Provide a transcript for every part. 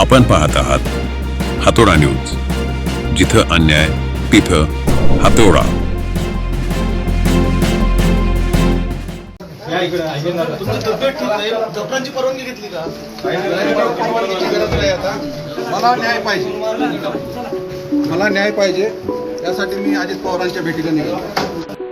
आपण पाहत आहात हातोडा न्यूज जिथं अन्याय तिथं हातोडा. डॉक्टरांची परवानगी घेतली का? गरज नाही आता मला न्याय पाहिजे. मला न्याय पाहिजे. त्यासाठी मी अजित पवारांच्या भेटीला निघालो.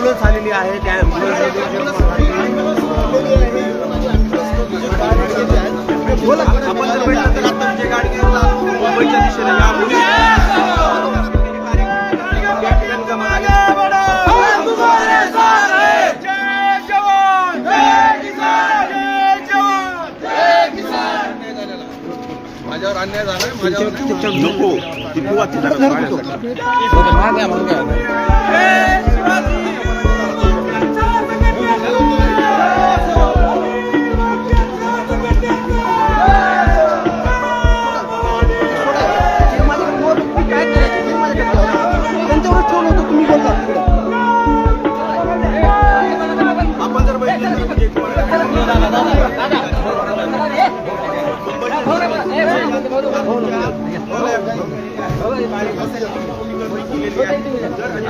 ॲम्ब्युलन्स आलेली आहे त्या बोला आपण जर तर आता गाडी मुंबईच्या दिशेने या झाल्या. माझ्यावर अन्याय झालाय माझ्यावर नको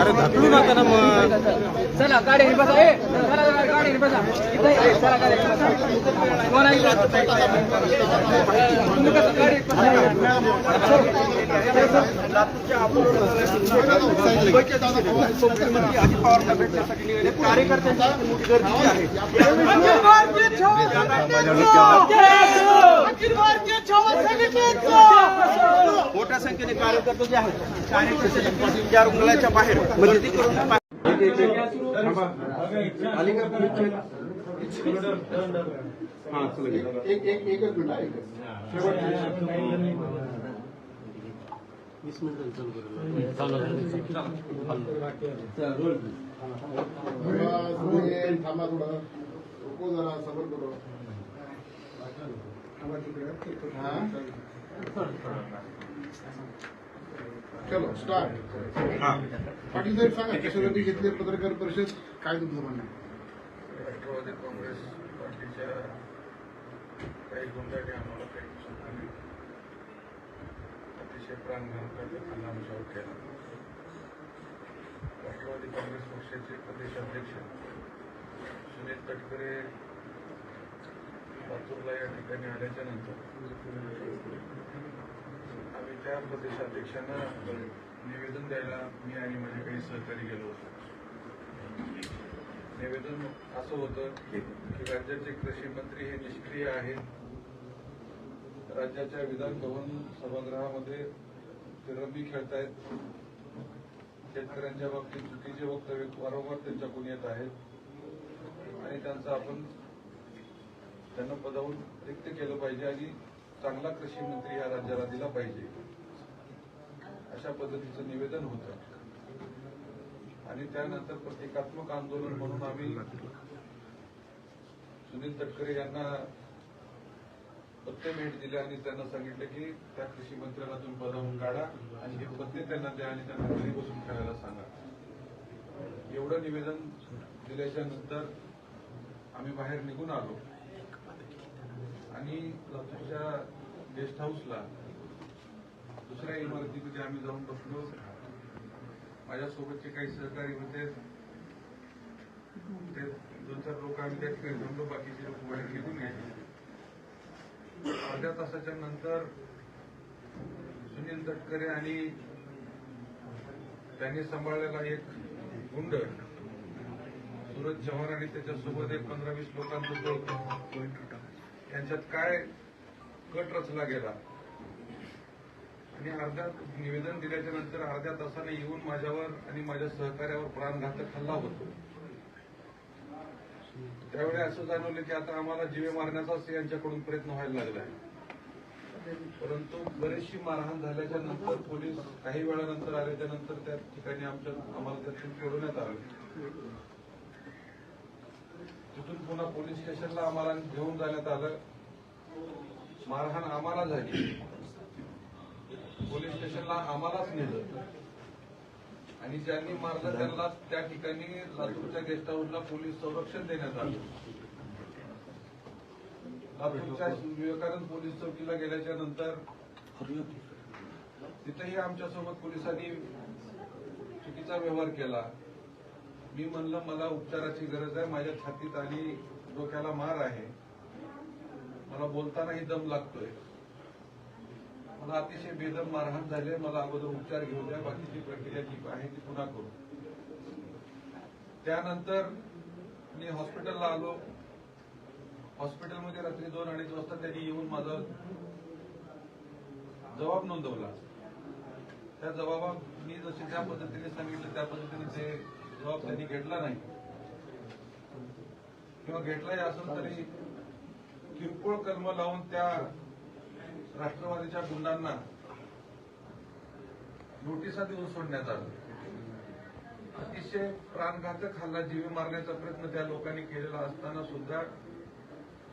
अरे धकलू नका ना मग. चला गाडी बघा. अजित भेटण्यासाठी कार्यकर्त्यांची मोठी आहे मोठ्या संख्येने कार्यकर्ते जे आहेत कार्यकर्ते ज्या रुग्णालयाच्या बाहेर गर्दी करून हा चला एक एक एकच मिनिट आहे थांबा थोडं रुको जरा सबर करो हा? चलो स्टार्ट पाटील साहेब सांगा कशासाठी घेतले पत्रकार परिषद? काय तुमचं म्हणणं आहे? राष्ट्रवादी काँग्रेस पार्टीच्या काही गुंडांनी आम्हाला काही दिवसांपूर्वी अतिशय प्राणघातक हल्लामशावर केला. राष्ट्रवादी काँग्रेस पक्षाचे प्रदेशाध्यक्ष सुनील तटकरे लातूरला या ठिकाणी आल्याच्यानंतर आम्ही त्या प्रदेशाध्यक्षांना निवेदन द्यायला मी आणि माझे काही सहकारी गेलो होतो. निवेदन असं होतं की राज्याचे कृषी मंत्री हे निष्क्रिय आहेत. राज्याच्या विधानभवन सभागृहामध्ये ते रमी खेळतायत. शेतकऱ्यांच्या बाबतीत चुकीचे वक्तव्य वारंवार त्यांच्याकडून येत आहेत. आणि त्यांचं आपण त्यांना पदावून रिक्त केलं पाहिजे आणि चांगला कृषी मंत्री या राज्याला दिला पाहिजे. अशा पद्धतीचं निवेदन होतं. आणि त्यानंतर प्रतिकात्मक आंदोलन म्हणून आम्ही सुनील तटकरे यांना पत्ते भेट दिले आणि त्यांना सांगितलं की त्या कृषी मंत्र्याला तुम्ही पदावून काढा आणि हे पत्ते त्यांना द्या आणि त्यांना घरी बसून खेळायला सांगा. एवढं निवेदन दिल्याच्या नंतर आम्ही बाहेर निघून आलो. आणि लातूरच्या गेस्ट हाऊसला दुसऱ्या इमारतीमध्ये आम्ही जाऊन बसलो. माझ्यासोबतचे काही सहकारी होते. ते दोन चार लोक आम्ही त्या ठिकाणी जमलो बाकीचे लोक बाहेर निघून गेले अर्ध्या तासाच्या नंतर सुनील तटकरे आणि त्यांनी सांभाळलेला एक गुंड सूरज चव्हाण आणि त्याच्यासोबत एक पंधरा वीस लोकांचं यांच्यात काय कट रचला गेला? आणि अर्ध्या निवेदन दिल्याच्या नंतर अर्ध्या तासाने येऊन माझ्यावर आणि माझ्या सहकार्यावर प्राणघातक हल्ला होतो. त्यावेळी असं जाणवलं की आता आम्हाला जीवे मारण्याचाच यांच्याकडून प्रयत्न व्हायला लागलाय. परंतु बरीचशी मारहाण झाल्याच्यानंतर पोलीस काही वेळानंतर आले त्यानंतर त्या ठिकाणी आमच्या आम्हाला त्यातून सोडवण्यात आलं. तिथून पुन्हा पोलीस स्टेशनला आम्हाला घेऊन जाण्यात आलं? मारहाण आम्हाला झाली. पोलीस स्टेशनला आम्हालाच नेलं. आणि ज्यांनी मारलं त्यांना त्या ठिकाणी लातूरच्या गेस्ट हाऊसला पोलीस संरक्षण देण्यात आलं. लातूरच्या विवेकानंद पोलीस चौकीला गेल्याच्यानंतर तिथेही आमच्यासोबत पोलिसांनी चुकीचा व्यवहार केला. मी म्हणलं मला उपचाराची गरज आहे. माझ्या छातीत आणि डोक्याला मार आहे. मला बोलतानाही दम लागतोय. मला अतिशय बेदम मारहाण झाले. मला अगोदर उपचार घेऊ द्या. बाकीची प्रक्रिया जी आहे ती पुन्हा करू. त्यानंतर मी हॉस्पिटलला आलो. हॉस्पिटलमध्ये रात्री दोन अडीच वाजता त्यांनी येऊन माझा जबाब नोंदवला. त्या जबाबात मी जसे ज्या पद्धतीने सांगितलं त्या पद्धतीने ते जबाब त्यांनी घेतला नाही. किंवा घेतलाही असेल तरी किरकोळ कलम लावून त्या राष्ट्रवादीच्या गुंडांना नोटिसा देऊन सोडण्यात आलं. अतिशय प्राणघातक हल्ला जीवे मारण्याचा प्रयत्न त्या लोकांनी केलेला असताना सुद्धा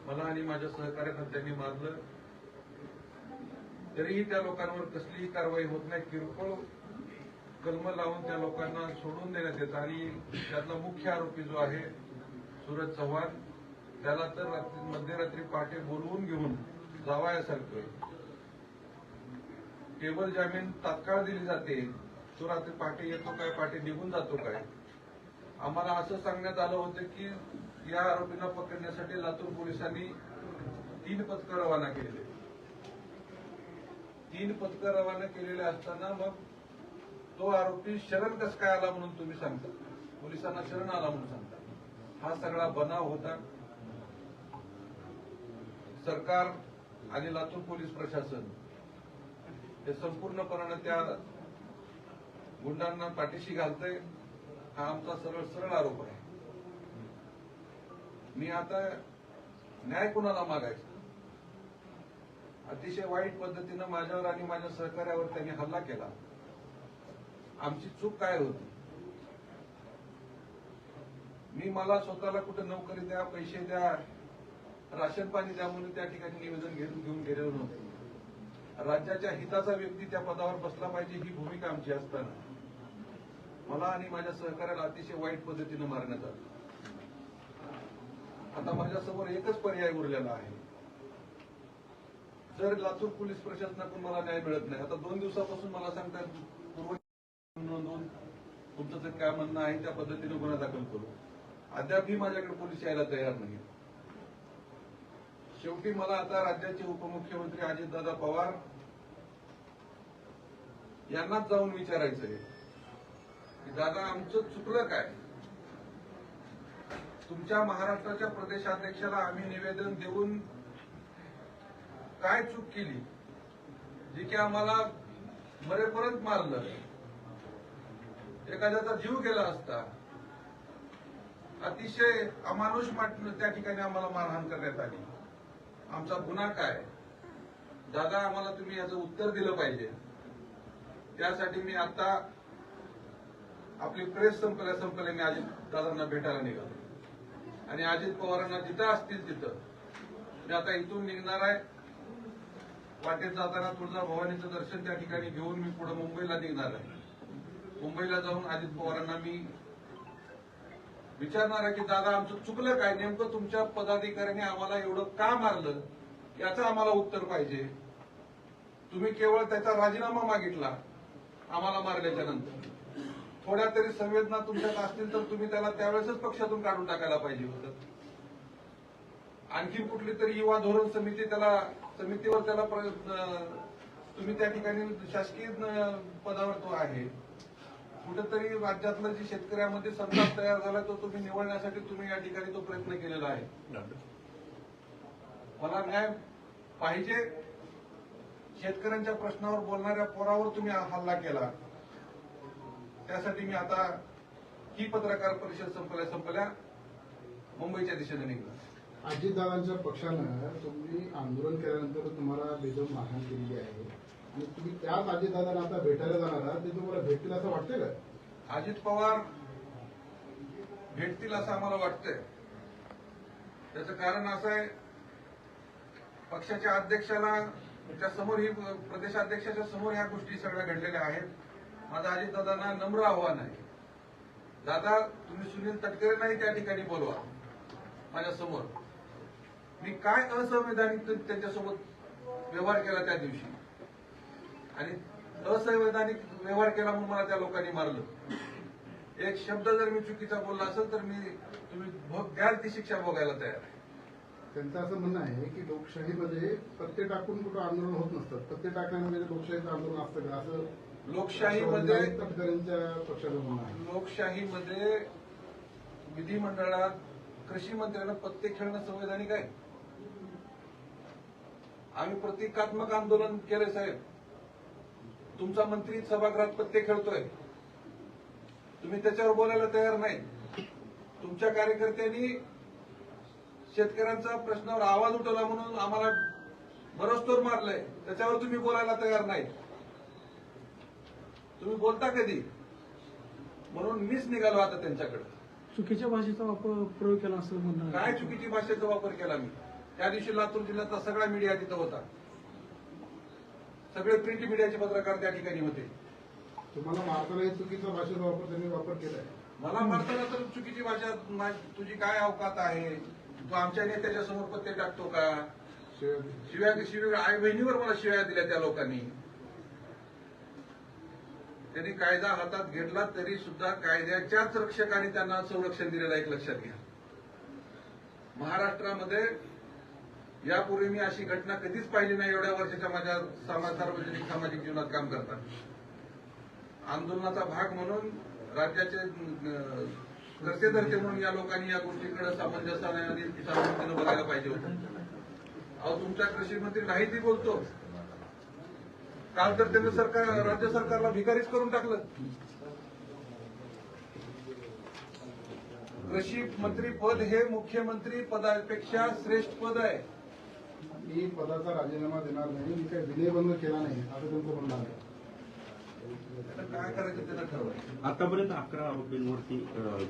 मला आणि माझ्या सहकार्यांना त्यांनी मारलं. तरीही त्या लोकांवर कसलीही कारवाई होत नाही. किरकोळ कलम लावून त्या लोकांना सोडून देण्यात येतं आणि त्यातला मुख्य आरोपी जो आहे सूरज चव्हाण त्याला तर मध्यरात्री पहाटे बोलवून घेऊन जावायासारखं टेबल जामीन तात्काळ दिली जाते. तो रात्री पहाटे येतो काय पहाटे निघून जातो काय? आम्हाला असं सांगण्यात आलं होतं की या आरोपींना पकडण्यासाठी लातूर पोलिसांनी तीन पथकं रवाना केलेले तीन पथकं रवाना केलेले असताना मग तो आरोपी शरण कस काय आला म्हणून तुम्ही सांगता? पोलिसांना शरण आला म्हणून सांगता. हा सगळा बनाव होता. सरकार आणि लातूर पोलीस प्रशासन हे संपूर्णपणे त्या गुंडांना पाठीशी घालतंय. हा आमचा सरळ सरळ आरोप आहे. मी आता न्याय कुणाला मागायचा? अतिशय वाईट पद्धतीनं माझ्यावर आणि माझ्या सहकार्यावर त्यांनी हल्ला केला. आमची चूक काय होती? मी मला स्वतःला कुठे नोकरी द्या पैसे द्या राशन पाणी द्या म्हणून त्या ठिकाणी निवेदन घेऊन घेऊन गेलेलो नव्हतो. राज्याच्या हिताचा व्यक्ती त्या पदावर बसला पाहिजे ही भूमिका आमची असताना. मला आणि माझ्या सहकार्याला अतिशय वाईट पद्धतीनं मारण्यात आलं. आता माझ्यासमोर एकच पर्याय उरलेला आहे. जर लातूर पोलीस प्रशासनाकडून मला न्याय मिळत नाही आता दोन दिवसापासून मला सांगतात तुमचं काय म्हणणं आहे त्या पद्धतीने गुन्हा दाखल करू. अद्यापही माझ्याकडे पोलीस यायला तयार नाही शेवटी मला आता राज्याचे उपमुख्यमंत्री अजितदादा पवार यांनाच जाऊन विचारायचंय की दादा आमचं चुकलं काय? तुमच्या महाराष्ट्राच्या प्रदेशाध्यक्षाला आम्ही निवेदन देऊन काय चूक केली? जी की आम्हाला मरेपर्यंत मारलं. एखाद्याचा जीव गेला असता. अतिशय अमानुष त्या ठिकाणी आम्हाला मारहाण करण्यात आली. आमचा गुन्हा काय? दादा आम्हाला तुम्ही याचं उत्तर दिलं पाहिजे. त्यासाठी मी आता आपली प्रेस संपल्या संपल्या मी अजित दादांना भेटायला निघालो. आणि अजित पवारांना जिथं असतील तिथं. मी आता इथून निघणार आहे. वाटेत जाताना तुळजा भवानीचं दर्शन त्या ठिकाणी घेऊन मी पुढे मुंबईला निघणार आहे. मुंबईला जाऊन अजित पवारांना मी विचारणार आहे की दादा आमचं चुकलं काय? नेमकं तुमच्या पदाधिकाऱ्यांनी आम्हाला एवढं का मारलं? याचं आम्हाला उत्तर पाहिजे. तुम्ही केवळ त्याचा राजीनामा मागितला आम्हाला मारल्याच्या नंतर. थोड्या तरी संवेदना तुमच्यात असतील तर तुम्ही त्याला त्यावेळेसच पक्षातून काढून टाकायला पाहिजे होतं. आणखी कुठली तरी युवा धोरण समिती त्याला समितीवर त्याला प्र- तुम्ही त्या ठिकाणी शासकीय पदावर तो आहे. कुठेतरी राज्यातलं जे शेतकऱ्यामध्ये संताप तयार झाला तो तुम्ही निवडण्यासाठी तुम्ही या ठिकाणी तो प्रयत्न केलेला आहे. मला न्याय पाहिजे. शेतकऱ्यांच्या प्रश्नावर बोलणाऱ्या पोरावर तुम्ही हल्ला केला. त्यासाठी मी आता ही पत्रकार परिषद संपल्या संपल्या. मुंबईच्या दिशेने निघणार. अजितदादांच्या पक्षानं तुम्ही आंदोलन केल्यानंतर तुम्हाला बेदम मागणी केलेली आहे. म्हणजे तुम्ही त्याच अजितदादांना आता भेटायला जाणार आहात ते तुम्हाला भेटतील असं वाटतंय का? अजित पवार भेटतील असं आम्हाला वाटतंय. त्याचं कारण असं आहे पक्षाच्या अध्यक्षाला त्या समोर ही प्रदेशाध्यक्षाच्या समोर ह्या गोष्टी सगळ्या घडलेल्या आहेत. माझं अजितदादांना नम्र आव्हान आहे. दादा तुम्ही सुनील तटकरे नाही त्या ठिकाणी बोलवा माझ्यासमोर. मी काय असंवैधानिक त्यांच्यासोबत व्यवहार केला त्या दिवशी? आणि असंवैधानिक व्यवहार केला म्हणून मला त्या लोकांनी मारलं. एक शब्द जर मी चुकीचा बोलला असेल तर मी तुम्ही भोग द्याल ती शिक्षा भोगायला तयार आहे. त्यांचं असं म्हणणं आहे की लोकशाहीमध्ये पत्ते टाकून कुठं आंदोलन होत नसतात. पत्ते टाकल्यामध्ये लोकशाहीचं आंदोलन असतं का? असं लोकशाहीमध्ये पक्षाचं म्हणणं आहे. लोकशाहीमध्ये विधिमंडळात कृषी मंत्र्यांना पत्ते खेळणं संवैधानिक आहे. आम्ही प्रतिकात्मक आंदोलन केले साहेब. तुमचा मंत्री सभागृहात पत्ते खेळतोय. तुम्ही त्याच्यावर बोलायला तयार नाही. तुमच्या कार्यकर्त्यांनी शेतकऱ्यांचा प्रश्नावर आवाज उठवला म्हणून आम्हाला बरसतोर मारलंय. त्याच्यावर तुम्ही बोलायला तयार नाही. तुम्ही बोलता कधी? म्हणून मीच निघालो आता त्यांच्याकडे. चुकीच्या भाषेचा वापर प्रयोग केला असं म्हणणं आहे. काय चुकीची भाषेचा वापर केला मी? त्या दिवशी लातूर जिल्ह्यातला सगळा मीडिया तिथं होता. सगळे प्रिंट मीडियाचे पत्रकार त्या ठिकाणी होते. तुम्हाला मारताना चुकीचा भाषेचा वापर त्यांनी वापर केलाय. मला म्हणताना तर चुकीची भाषा तुझी काय अवकात आहे? तू आमच्या नेत्याच्या समोर पत्ते टाकतो का? शिवाय शिव्या आई बहिणीवर मला शिव्या दिल्या त्या लोकांनी. त्यांनी कायदा हातात घेतला तरी सुद्धा कायद्याच्याच रक्षकाने त्यांना संरक्षण दिलेलं एक लक्षात घ्या. महाराष्ट्रामध्ये यापूर्वी मी अशी घटना कधीच पाहिली नाही एवढ्या वर्षाच्या माझ्या सार्वजनिक सामाजिक जीवनात काम करताना. आंदोलनाचा भाग म्हणून राज्याचे अं, धरते म्हणून या लोकांनी या गोष्टीकडे सामंजस्याने आणि सामंजस्याने बघायला पाहिजे होतं. अहो तुमच्या कृषी मंत्री नाही ती बोलतो. काल तर त्यांनी सरकार राज्य सरकारला भिकारीच करून टाकलं. कृषी मंत्री पद हे मुख्यमंत्री पदापेक्षा श्रेष्ठ पद आहे. मी पदाचा राजीनामा देणार नाही मी काही विनयभंग केला नाही असं त्यांचं म्हणणं आहे. काय करायचं त्यांना ठरवायचं? आतापर्यंत अकरा आरोपींवरती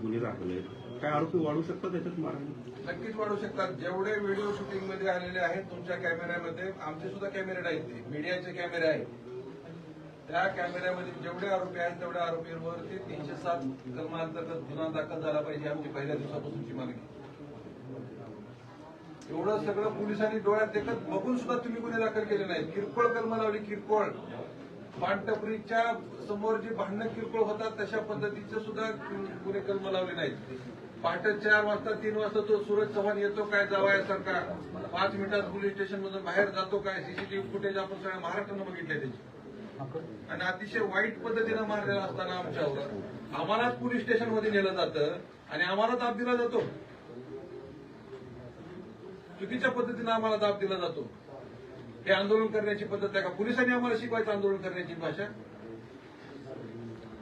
गुन्हे दाखल आहेत. काय आरोपी वाढू शकतात त्याच्यात मारहाण नक्कीच वाढू शकतात. जेवढे व्हिडिओ शूटिंगमध्ये आलेले आहेत तुमच्या कॅमेऱ्यामध्ये आमचे सुद्धा कॅमेरे नाहीत ते. मीडियाचे कॅमेरे आहेत. त्या कॅमेऱ्यामध्ये जेवढे आरोपी आहेत तेवढ्या आरोपींवरती तीनशे सात कलमांतर्गत गुन्हा दाखल झाला पाहिजे आमची पहिल्या दिवसापासूनची मागणी. एवढं सगळं पोलिसांनी डोळ्यात देखत बघून सुद्धा तुम्ही गुन्हे दाखल केले नाहीत. किरकोळ कलम लावली किरकोळ पानटपरीच्या समोर जी भांडणं किरकोळ होतात तशा पद्धतीचे सुद्धा गुन्हे कलम लावले नाहीत. पहाटे चार वाजता तीन वाजता तो सूरज चव्हाण येतो काय जावायासारखा? पाच मिनिटात पोलीस स्टेशन मधून बाहेर जातो काय? सीसीटीव्ही फुटेज आपण सगळ्या महाराष्ट्रानं बघितले त्याची. आणि अतिशय वाईट पद्धतीनं मारलेला असताना आमच्यावर. आम्हालाच पोलीस स्टेशनमध्ये नेलं जातं आणि आम्हाला दाब दिला जातो. चुकीच्या पद्धतीनं आम्हाला दाब दिला जातो. हे आंदोलन करण्याची पद्धत आहे का? पोलिसांनी आम्हाला शिकवायचं आंदोलन करण्याची भाषा?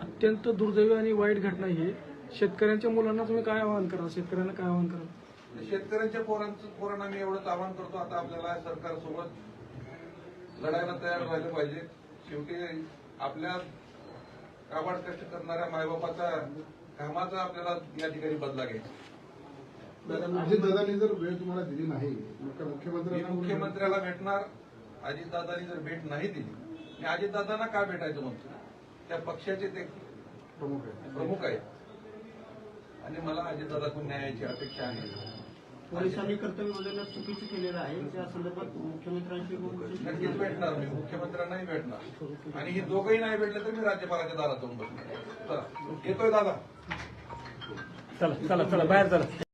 अत्यंत दुर्दैवी आणि वाईट घटना ही. शेतकऱ्यांच्या मुलांना तुम्ही काय आवाहन करा शेतकऱ्यांना काय आवाहन करा शेतकऱ्यांच्या पोरांचं पोरांना मी एवढंच आवाहन करतो. आता आपल्याला सरकारसोबत लढायला तयार राहिलं पाहिजे. शेवटी आपल्या काबाड कष्ट करणाऱ्या मायबापाचा कामाचा आपल्याला या ठिकाणी बदला घ्यायचा. अजितदादांनी जर वेळ तुम्हाला दिली नाही मी मुख्यमंत्र्यांना मुख्यमंत्र्याला भेटणार अजितदादांनी जर भेट नाही दिली मी अजितदादांना का भेटायचं म्हणतो त्या पक्षाचे ते प्रमुख आहे प्रमुख आहेत. आणि मला अजितदादाकडून न्यायाची अपेक्षा आहे. पोलिसांनी कर्तव्य बजावण्यास चुकीचं केलेलं आहे. त्या संदर्भात मुख्यमंत्र्यांशी नक्कीच भेटणार मी. मुख्यमंत्र्यांनाही भेटणार. आणि हे दोघंही नाही भेटले तर मी राज्यपालाच्या दारात जाऊन बसणार. चला येतोय दादा. चला चला चला बाहेर चला.